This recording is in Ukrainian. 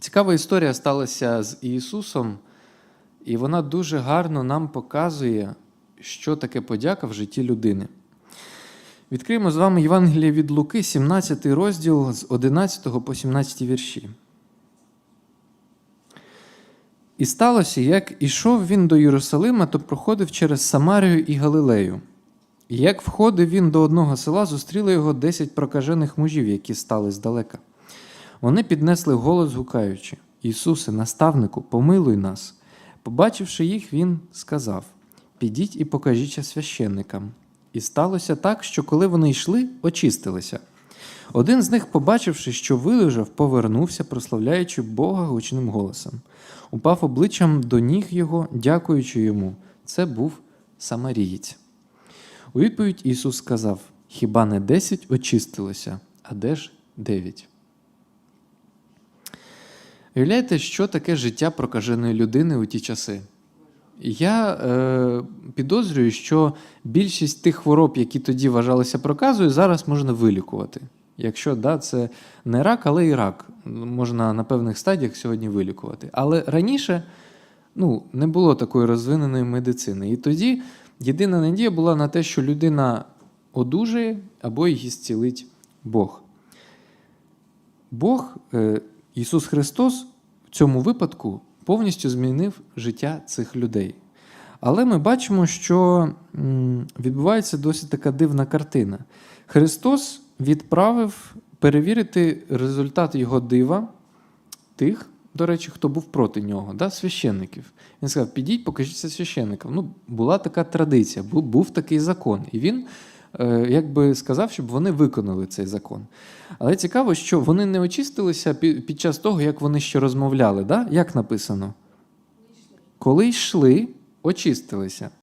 Цікава історія сталася з Ісусом, і вона дуже гарно нам показує, що таке подяка в житті людини. Відкриємо з вами Євангеліє від Луки, 17 розділ з 11 по 17 вірші. І сталося, як ішов він до Єрусалима, то проходив через Самарію і Галилею. І як входив він до одного села, зустріли його десять прокажених мужів, які стали здалека. Вони піднесли голос, гукаючи: Ісусе, наставнику, помилуй нас. Побачивши їх, він сказав: Підіть і покажіть священникам. І сталося так, що коли вони йшли, очистилися. Один з них, побачивши, що вилежав, повернувся, прославляючи Бога гучним голосом. Упав обличчям до ніг його, дякуючи йому. Це був самарієць. У відповідь Ісус сказав: Хіба не десять очистилося, а де ж дев'ять? Уявляєте, що таке життя прокаженої людини у ті часи? Я е, підозрюю, що більшість тих хвороб, які тоді вважалися проказою, зараз можна вилікувати. Якщо да, це не рак, але і рак можна на певних стадіях сьогодні вилікувати. Але раніше ну, не було такої розвиненої медицини. І тоді єдина надія була на те, що людина одужає або її зцілить Бог. Бог, е, Ісус Христос, в цьому випадку повністю змінив життя цих людей. Але ми бачимо, що відбувається досить така дивна картина. Христос відправив перевірити результат його дива тих, до речі, хто був проти нього, да, священників. Він сказав: підіть, покажіться священникам. Ну, була така традиція, був, був такий закон. І він якби сказав, щоб вони виконали цей закон. Але цікаво, що вони не очистилися під час того, як вони ще розмовляли. Да? Як написано? Коли йшли, очистилися.